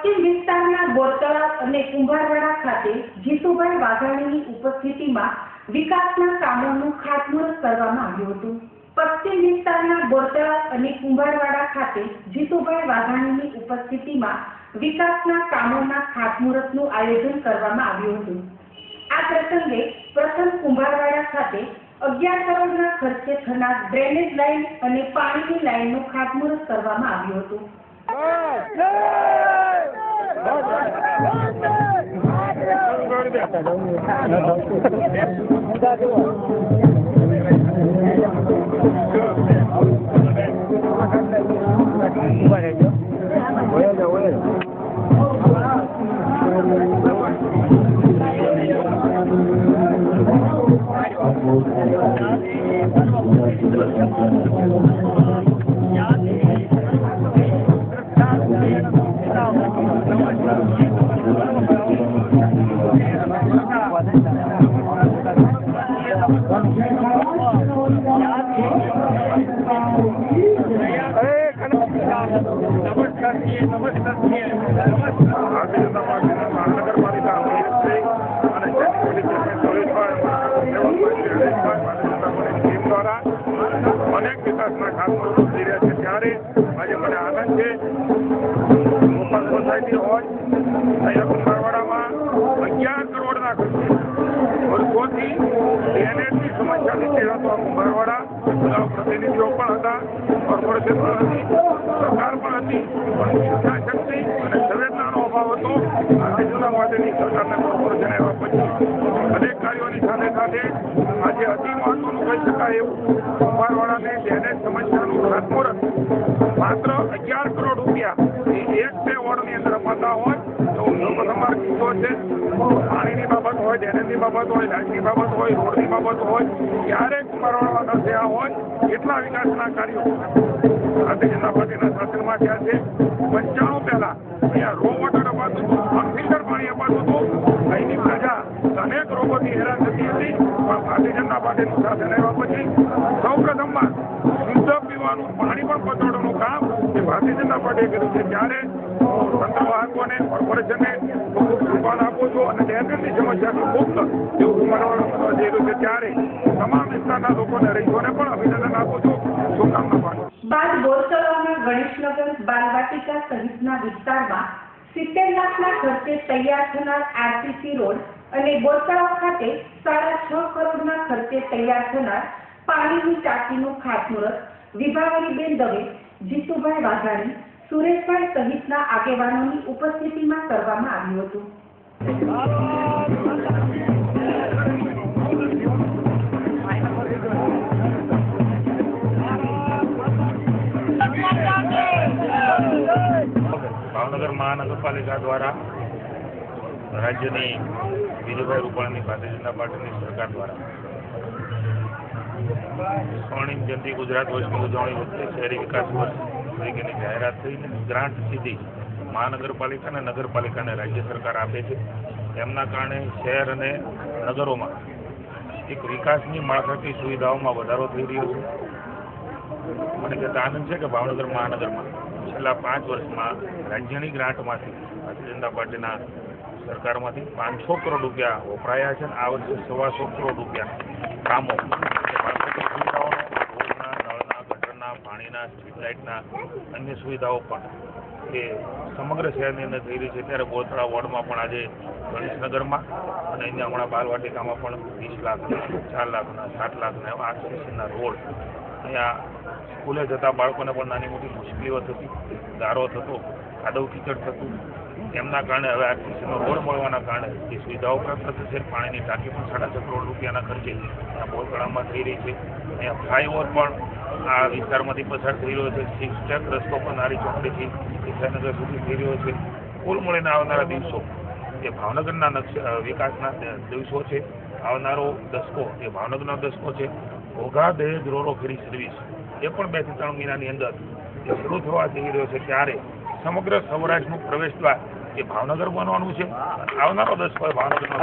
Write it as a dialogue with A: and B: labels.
A: પશ્ચિમ વિસ્તારના ગોતળા અને કુંભારવાડા ખાતે જીતુભાઈ વાઘાણીની ઉપસ્થિતિમાં વિકાસના કામોનું ખાતમુહૂર્ત કરવામાં આવ્યું હતું. પશ્ચિમ વિસ્તારના ગોતળા અને કુંભારવાડા ખાતે જીતુભાઈ વાઘાણીની ઉપસ્થિતિમાં વિકાસના કામોના ખાતમુહૂર્તનું આયોજન કરવામાં આવ્યું હતું. આ પ્રસંગે પ્રથમ કુંભારવાડા ખાતે અગિયાર કરોડના ખર્ચે થનાર ડ્રેનેજ લાઇન અને પાણીની લાઇનનું ખાતમુહૂર્ત કરવામાં આવ્યું હતું.
B: ભારતીય જનતા પાર્ટીના મહાનગરપાલિકા અનેક વિકાસના ખાતમુહૂર્તો થઈ રહ્યા છે ત્યારે આજે મને આનંદ છે ગોપાલ સોસાયટી હોય પ્રતિનિધિઓ પણ હતા કોર્પોરેશન પણ હતી સરકાર પણ હતી પણ ઈચ્છાશક્તિ અને સંવેદનાનો અભાવ હતો જનતા પાર્ટીની સરકારને કોર્પોરેશન આવ્યા પછી અનેક કાર્યોની સાથે સાથે આજે અતિ મહત્વનું કહી શકાય એવું કુંભારવાડાને ડ્રેનેજ સમસ્યાનું ખાતમુહૂર્ત માત્ર અગિયાર કરોડ રૂપિયા. એ એક બે વોર્ડની અંદર અપાતા હોય તો લોકસભા કીધો છે. પાણીની બાબત હોય ડ્રેનેજની બાબત હોય, લાઇટની બાબત હોય, રોડની બાબત હોય, ક્યારેક ન થયા હોય, એટલા વિકાસના કાર્યો ભારતીય જનતા પાર્ટીના શાસનમાં થયા છે. પંચાણું પહેલા અહીંયા રો વોટર અપાતું હતું અનફિલ્ટર પાણી અપાતું હતું. અહીંની પ્રજા અનેક રોગોથી હેરાન થતી હતી. પણ ભારતીય જનતા પાર્ટીનું શાસન આવ્યા પછી સૌ પ્રથમવાર શુદ્ધ પીવાનું પાણી પણ પહોંચાડવાનું કામ એ ભારતીય જનતા પાર્ટીએ કર્યું છે. ત્યારે તંત્રવાહકોને ખૂબ સન્માન આપું છું અને ડેન્જરની સમસ્યાથી મુક્ત એવું જઈ રહ્યું છે ત્યારે તમામ વિસ્તારના લોકોને રહીશોને પણ અભિનંદન આપું છું. શુભકામના પાઠવું
A: બાદ બોરતળાવના ગણેશનગર બાલવાટિકા સહિતના વિસ્તારમાં સિત્તેર લાખના ખર્ચે તૈયાર થનાર આરસીસી રોડ અને બોરતળાવ ખાતે સાડા છ કરોડના ખર્ચે તૈયાર થનાર પાણીની ટાંકીનું ખાતમુહૂર્ત વિભાવરીબેન દવે, જીતુભાઈ વાઘાણી સુરેશભાઈ સહિતના આગેવાનોની ઉપસ્થિતિમાં કરવામાં આવ્યું હતું.
C: ભાવનગર મહાનગરપાલિકા દ્વારા રાજ્યની વિજયભાઈ રૂપાણીની ભારતીય જનતા પાર્ટીની સરકાર દ્વારા સ્વર્ણિમ જયંતિ ગુજરાત વર્ષની ઉજવણી વખતે શહેરી વિકાસ વર્ષ તરીકેની જાહેરાત થઈને ગ્રાન્ટ સીધી મહાનગરપાલિકા અને નગરપાલિકાને રાજ્ય સરકાર આપે છે. એમના કારણે શહેર અને નગરોમાં એક વિકાસની માળખાકીય સુવિધાઓમાં વધારો થઈ રહ્યો છે. મને કહેતા આનંદ છે કે ભાવનગર મહાનગરમાં છેલ્લા પાંચ વર્ષમાં રાજ્યની ગ્રાન્ટમાંથી ભારતીય જનતા પાર્ટીના સરકારમાંથી પાંચસો કરોડ રૂપિયા વપરાયા છે આ વર્ષે સવાસો કરોડ રૂપિયા કામો પાણીના સ્ટ્રીટ લાઇટના અન્ય સુવિધાઓ પણ એ સમગ્ર શહેરની અંદર થઈ રહી છે. ત્યારે ગોતળા વોર્ડમાં પણ આજે ગણેશનગરમાં અને અહીંયા હમણાં બાલવાટિકામાં પણ વીસ લાખ, ચાર લાખના, સાત લાખના એવા આરસીસીના રોડ અહીંયા સ્કૂલે જતા બાળકોને પણ નાની મોટી મુશ્કેલીઓ થતી, ગારો થતો કાદવ કીચડ થતું. એમના કારણે હવે આરસીસીનો રોડ મળવાના કારણે એ સુવિધાઓ પ્રાપ્ત થશે. પાણીની ટાંકી પણ સાડા છ કરોડ રૂપિયાના ખર્ચે ત્યાં બોરતળાવમાં થઈ રહી છે. અહીંયા ફ્લાયઓવર પણ આ વિસ્તારમાંથી પસાર થઈ રહ્યો છે. ટ્રેક રસ્તો પણ નારી ચોકડીથી વિદ્યાનગર સુધી થઈ રહ્યો છે. કુલ મળીને આવનારા દિવસો એ ભાવનગરના નકશા વિકાસના દિવસો છે. આવનારો દસકો એ ભાવનગરનો દસકો છે. ઘોઘા, દહેજ રોરો ફેરી સર્વિસ એ પણ બેથી ત્રણ મહિનાની અંદર એ શરૂ થવા જઈ રહ્યો છે. ત્યારે સમગ્ર સૌરાષ્ટ્રનું પ્રવેશ દ્વાર એ ભાવનગર બનવાનું છે. આવનારો દસકો ભાવનગરનો